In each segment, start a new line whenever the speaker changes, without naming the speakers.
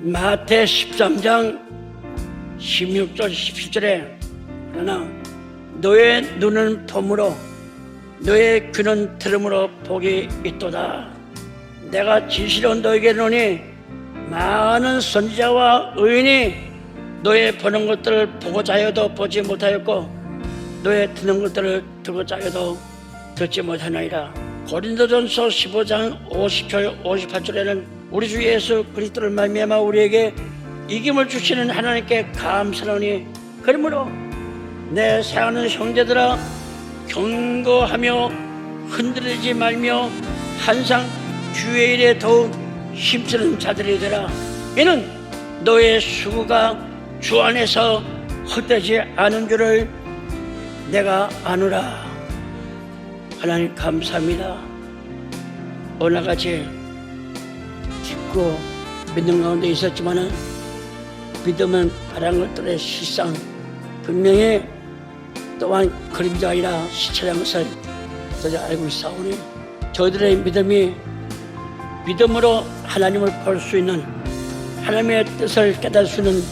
마태 13장 16절 17절에 그러나 너의 눈은 봄으로 너의 귀는 들음으로 복이 있도다. 내가 진실로 너에게 이르노니 많은 선지자와 의인이 너의 보는 것들을 보고자 하여도 보지 못하였고 너의 듣는 것들을 듣고자 하여도 듣지 못하나이다 고린도전서 15장 50절 58절에는 우리 주 예수 그리스도를 말미암아 우리에게 이김을 주시는 하나님께 감사하니 그러므로 내 사랑하는 형제들아 경고하며 흔들리지 말며 항상 주의 일에 더욱 힘쓰는 자들이 되라. 이는 너의 수고가 주 안에서 헛되지 않은 줄을 내가 아노라. 하나님 감사합니다. 오늘같이 믿고 믿는 가운데 있었지만은 믿으면 바란 것들의 실상 분명히 또한 그림자 아니라 시체라는 것을 저도 알고 있사오니 저들의 믿음이 믿음으로 하나님을 볼 수 있는 하나님의 뜻을 깨달을 수 있는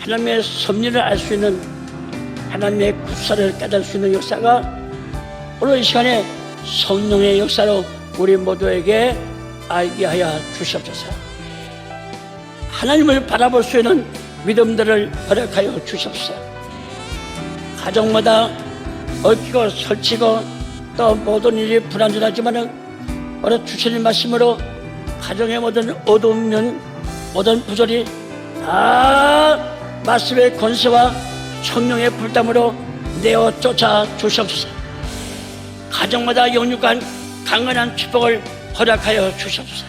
하나님의 섭리를 알 수 있는 하나님의 구사를 깨달을 수 있는 역사가 오늘 이 시간에 성령의 역사로 우리 모두에게 알게 하여 주시옵소서. 하나님을 바라볼 수 있는 믿음들을 허락하여 주시옵소서. 가정마다 얽히고 설치고 또 모든 일이 불안전하지만은 오늘 주시는 말씀으로 가정의 모든 어두운 모든 부조리 다 말씀의 권세와 성령의 불담으로 내어 쫓아 주시옵소서. 가정마다 영육간 강건한 축복을 허락하여 주시옵소서.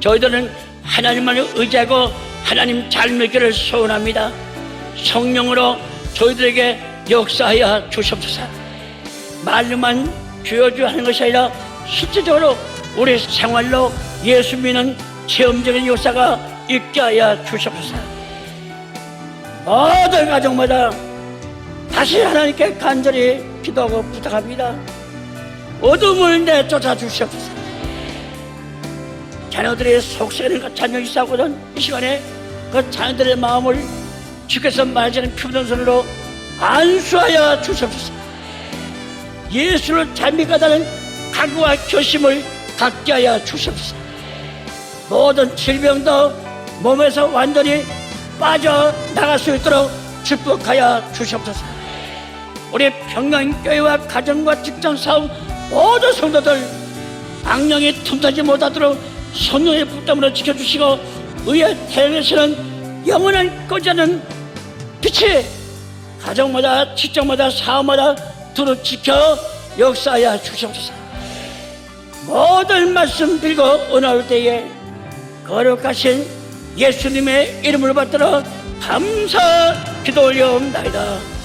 저희들은 하나님만을 의지하고 하나님 잘 믿기를 소원합니다. 성령으로 저희들에게 역사하여 주시옵소서. 말로만 주여주 하는 것이 아니라 실제적으로 우리 생활로 예수 믿는 체험적인 역사가 있게 하여 주시옵소서. 모든 가정마다 다시 하나님께 간절히 기도하고 부탁합니다. 어둠을 내쫓아 주시옵소서. 자녀들의 속세는 자녀 있사거든 이 시간에 그 자녀들의 마음을 주께서 말하시는 표현 손으로 안수하여 주시옵소서. 예수를 잘 믿가다는 각오와 결심을 갖게 하여 주시옵소서. 모든 질병도 몸에서 완전히 빠져 나갈 수 있도록 축복하여 주시옵소서. 우리 평양교회와 가정과 직장 사업 모든 성도들 악령이 틈타지 못하도록 성령의 불담으로 지켜주시고 의의 태양에서는 영원한 꺼지는 빛이 가정마다 직장마다 사업마다 두루 지켜 역사하여 주시옵소서. 모든 말씀 들고 은하올 때에 거룩하신 예수님의 이름을 받들어 감사 기도 올려옵나이다